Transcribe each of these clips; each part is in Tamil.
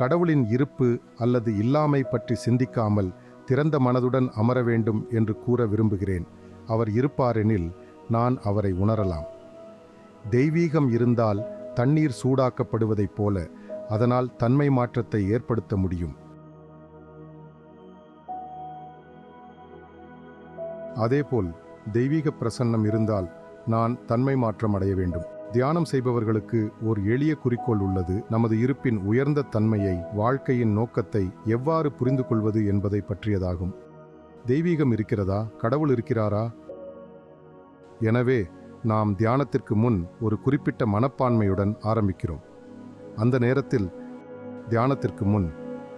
கடவுளின் இருப்பு அல்லது இல்லாமை பற்றி சிந்திக்காமல் திறந்த மனதுடன் அமர வேண்டும் என்று கூற விரும்புகிறேன். அவர் இருப்பாரெனில் நான் அவரை உணரலாம். தெய்வீகம் இருந்தால் தண்ணீர் சூடாக்கப்படுவதைப் போல அதனால் தன்மை மாற்றத்தை ஏற்படுத்த முடியும். அதேபோல் தெய்வீக பிரசன்னம் இருந்தால் நான் தன்மை மாற்றம் அடைய வேண்டும். தியானம் செய்பவர்களுக்கு ஓர் எளிய குறிக்கோள் உள்ளது. நமது இருப்பின் உயர்ந்த தன்மையை வாழ்க்கையின் நோக்கத்தை எவ்வாறு புரிந்து கொள்வது என்பதை பற்றியதாகும். தெய்வீகம் இருக்கிறதா? கடவுள் இருக்கிறாரா? எனவே நாம் தியானத்திற்கு முன் ஒரு குறிப்பிட்ட மனப்பான்மையுடன் ஆரம்பிக்கிறோம். அந்த நேரத்தில் தியானத்திற்கு முன்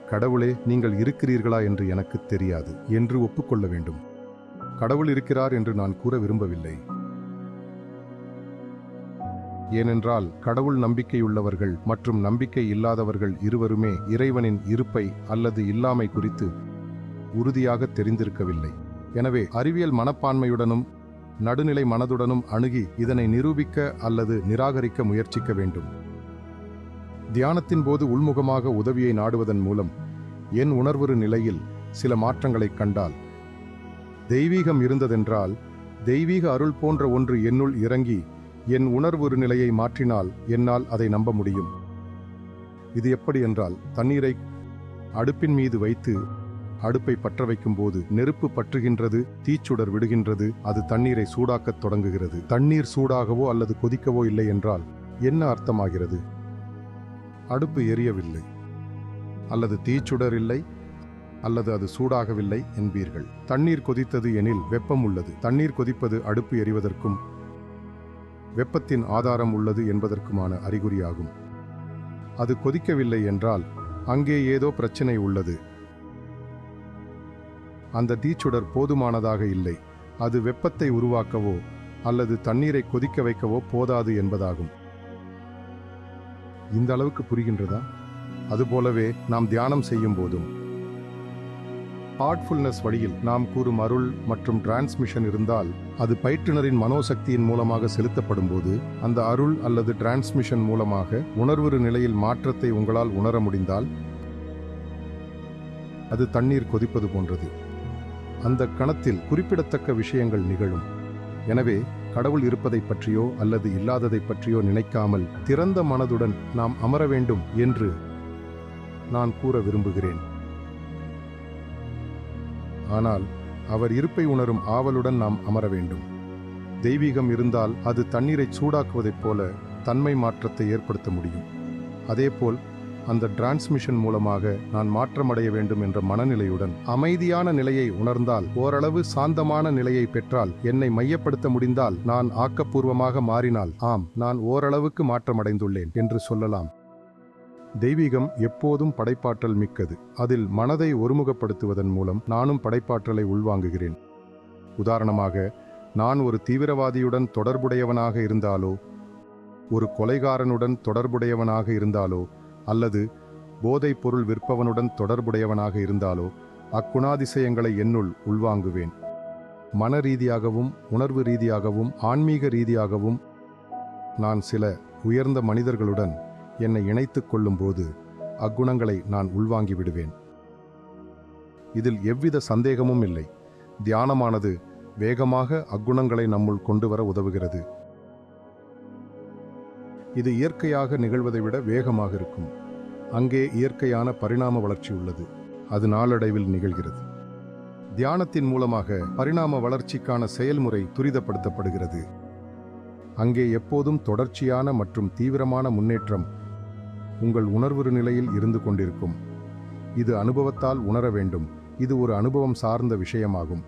கடவுளே நீங்கள் இருக்கிறீர்களா என்று எனக்கு தெரியாது என்று ஒப்புக்கொள்ள வேண்டும். கடவுள் இருக்கிறார் என்று நான் கூற விரும்பவில்லை. ஏனென்றால் கடவுள் நம்பிக்கையுள்ளவர்கள் மற்றும் நம்பிக்கை இல்லாதவர்கள் இருவருமே இறைவனின் இருப்பை அல்லது இல்லாமை குறித்து உறுதியாக தெரிந்திருக்கவில்லை. எனவே அறிவியல் மனப்பான்மையுடனும் நடுநிலை மனதுடனும் அணுகி இதனை நிரூபிக்க அல்லது நிராகரிக்க முயற்சிக்க வேண்டும். தியானத்தின் போது உள்முகமாக உதவியை நாடுவதன் மூலம் என் உணர்வுறு நிலையில் சில மாற்றங்களைக் கண்டால் தெய்வீகம் இருந்ததென்றால் தெய்வீக அருள் போன்ற ஒன்று என்னுள் இறங்கி என் உணர்வுறு நிலையை மாற்றினால் என்னால் அதை நம்ப முடியும். இது எப்படி என்றால் தண்ணீரை அடுப்பின் மீது வைத்து அடுப்பை பற்ற வைக்கும் போது நெருப்பு பற்றுகின்றது தீச்சுடர் விடுகின்றது அது தண்ணீரை சூடாக்கத் தொடங்குகிறது. தண்ணீர் சூடாகவோ அல்லது கொதிக்கவோ இல்லை என்றால் என்ன அர்த்தமாகிறது? அடுப்பு எரியவில்லை அல்லது தீச்சுடர் இல்லை அல்லது அது சூடாகவில்லை என்பீர்கள். தண்ணீர் கொதித்தது எனில் வெப்பம் உள்ளது. தண்ணீர் கொதிப்பது அடுப்பு எரிவதற்கும் வெப்பத்தின் ஆதாரம் உள்ளது என்பதற்குமான அறிகுறியாகும். அது கொதிக்கவில்லை என்றால் அங்கே ஏதோ பிரச்சனை உள்ளது. அந்த தீச்சுடர் போதுமானதாக இல்லை. அது வெப்பத்தை உருவாக்கவோ அல்லது தண்ணீரை கொதிக்க வைக்கவோ போதாது என்பதாகும். இந்த அளவுக்கு புரிகின்றதா? அதுபோலவே நாம் தியானம் செய்யும் போதும். ஹார்ட்ஃபுல்னஸ் வழியில் நாம் கூறும் அருள் மற்றும் டிரான்ஸ்மிஷன் இருந்தால் அது பயிற்றுனரின் மனோசக்தியின் மூலமாக செலுத்தப்படும் போது அந்த அருள் அல்லது டிரான்ஸ்மிஷன் மூலமாக உணர்வுறு நிலையில் மாற்றத்தை உங்களால் உணர முடிந்தால் அது தண்ணீர் கொதிப்பது போன்றது. அந்த கணத்தில் குறிப்பிடத்தக்க விஷயங்கள் நிகழும். எனவே கடவுள் இருப்பதைப் பற்றியோ அல்லது இல்லாததைப் பற்றியோ நினைக்காமல் திறந்த மனதுடன் நாம் அமர வேண்டும் என்று நான் கூற விரும்புகிறேன். ஆனால் அவர் இருப்பை உணரும் ஆவலுடன் நாம் அமர வேண்டும். தெய்வீகம் இருந்தால் அது தண்ணீரை சூடாக்குவதைப் போல தன்மை மாற்றத்தை ஏற்படுத்த முடியும். அதேபோல் அந்த டிரான்ஸ்மிஷன் மூலமாக நான் மாற்றமடைய வேண்டும் என்ற மனநிலையுடன் அமைதியான நிலையை உணர்ந்தால் ஓரளவு சாந்தமான நிலையை பெற்றால் என்னை மையப்படுத்த முடிந்தால் நான் ஆக்கப்பூர்வமாக மாறினால் ஆம் நான் ஓரளவுக்கு மாற்றமடைந்துள்ளேன் என்று சொல்லலாம். தெய்வீகம் எப்போதும் படைப்பாற்றல் மிக்கது. அதில் மனதை ஒருமுகப்படுத்துவதன் மூலம் நானும் படைப்பாற்றலை உள்வாங்குகிறேன். உதாரணமாக நான் ஒரு தீவிரவாதியுடன் தொடர்புடையவனாக இருந்தாலோ ஒரு கொலைகாரனுடன் தொடர்புடையவனாக இருந்தாலோ அல்லது போதைப் பொருள் விற்பவனுடன் தொடர்புடையவனாக இருந்தாலோ அக்குணாதிசயங்களை என்னுள் உள்வாங்குவேன். மன ரீதியாகவும் உணர்வு ரீதியாகவும் ஆன்மீக ரீதியாகவும் நான் சில உயர்ந்த மனிதர்களுடன் என்னை இணைத்துக் கொள்ளும்போது அக்குணங்களை நான் உள்வாங்கி விடுவேன். இதில் எவ்வித சந்தேகமும் இல்லை. தியானமானது வேகமாக அக்குணங்களை நம்முள் கொண்டு வர உதவுகிறது. இது இயற்கையாக நிகழ்வதை விட வேகமாக இருக்கும். அங்கே இயற்கையான பரிணாம வளர்ச்சி உள்ளது. அது நாளடைவில் நிகழ்கிறது. தியானத்தின் மூலமாக பரிணாம வளர்ச்சிக்கான செயல்முறை துரிதப்படுத்தப்படுகிறது. அங்கே எப்போதும் தொடர்ச்சியான மற்றும் தீவிரமான முன்னேற்றம் உங்கள் உணர்வு நிலையில் இருந்து கொண்டிருக்கும். இது அனுபவத்தால் உணர வேண்டும். இது ஒரு அனுபவம் சார்ந்த விஷயமாகும்.